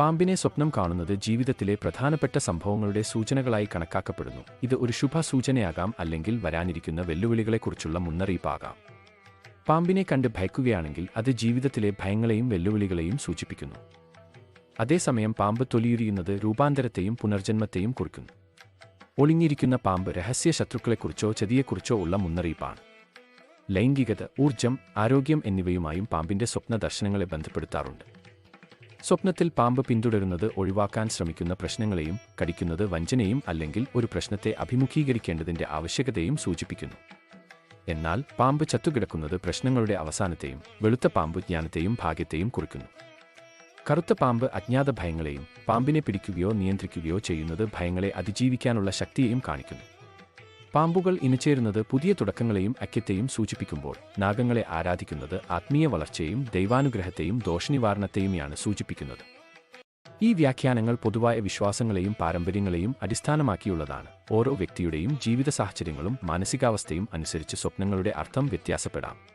പാമ്പിനെ സ്വപ്നം കാണുന്നത് ജീവിതത്തിലെ പ്രധാനപ്പെട്ട സംഭവങ്ങളുടെ സൂചനകളായി കണക്കാക്കപ്പെടുന്നു. ഇത് ഒരു ശുഭ സൂചനയാകാം അല്ലെങ്കിൽ വരാനിരിക്കുന്ന വെല്ലുവിളികളെക്കുറിച്ചുള്ള മുന്നറിയിപ്പാകാം. പാമ്പിനെ കണ്ട് ഭയക്കുകയാണെങ്കിൽ അത് ജീവിതത്തിലെ ഭയങ്ങളെയും വെല്ലുവിളികളെയും സൂചിപ്പിക്കുന്നു. അതേസമയം പാമ്പ് തൊലിയുരിയുന്നത് രൂപാന്തരത്തെയും പുനർജന്മത്തെയും കുറിക്കുന്നു. ഒളിഞ്ഞിരിക്കുന്ന പാമ്പ് രഹസ്യ ശത്രുക്കളെക്കുറിച്ചോ ചതിയെക്കുറിച്ചോ ഉള്ള മുന്നറിയിപ്പാണ്. ലൈംഗികത ഊർജം ആരോഗ്യം എന്നിവയുമായും പാമ്പിന്റെ സ്വപ്ന ദർശനങ്ങളെ ബന്ധപ്പെടുത്താറുണ്ട്. സ്വപ്നത്തിൽ പാമ്പ് പിന്തുടരുന്നത് ഒഴിവാക്കാൻ ശ്രമിക്കുന്ന പ്രശ്നങ്ങളെയും കടിക്കുന്നത് വഞ്ചനയും അല്ലെങ്കിൽ ഒരു പ്രശ്നത്തെ അഭിമുഖീകരിക്കേണ്ടതിന്റെ ആവശ്യകതയും സൂചിപ്പിക്കുന്നു. എന്നാൽ പാമ്പ് ചത്തുകിടക്കുന്നത് പ്രശ്നങ്ങളുടെ അവസാനത്തെയും വെളുത്ത പാമ്പ് ജ്ഞാനത്തെയും ഭാഗ്യത്തെയും കുറിക്കുന്നു. കറുത്ത പാമ്പ് അജ്ഞാത ഭയങ്ങളെയും പാമ്പിനെ പിടിക്കുകയോ നിയന്ത്രിക്കുകയോ ചെയ്യുന്നത് ഭയങ്ങളെ അതിജീവിക്കാനുള്ള ശക്തിയെയും കാണിക്കുന്നു. പാമ്പുകൾ ഇണചേരുന്നത് പുതിയ തുടക്കങ്ങളെയും ഐക്യത്തെയും സൂചിപ്പിക്കുമ്പോൾ നാഗങ്ങളെ ആരാധിക്കുന്നത് ആത്മീയ വളർച്ചയും ദൈവാനുഗ്രഹത്തെയും ദോഷനിവാരണത്തെയുമാണ് സൂചിപ്പിക്കുന്നത്. ഈ വ്യാഖ്യാനങ്ങൾ പൊതുവായ വിശ്വാസങ്ങളെയും പാരമ്പര്യങ്ങളെയും അടിസ്ഥാനമാക്കിയുള്ളതാണ്. ഓരോ വ്യക്തിയുടെയും ജീവിത സാഹചര്യങ്ങളും മാനസികാവസ്ഥയും അനുസരിച്ച് സ്വപ്നങ്ങളുടെ അർത്ഥം വ്യത്യാസപ്പെടാം.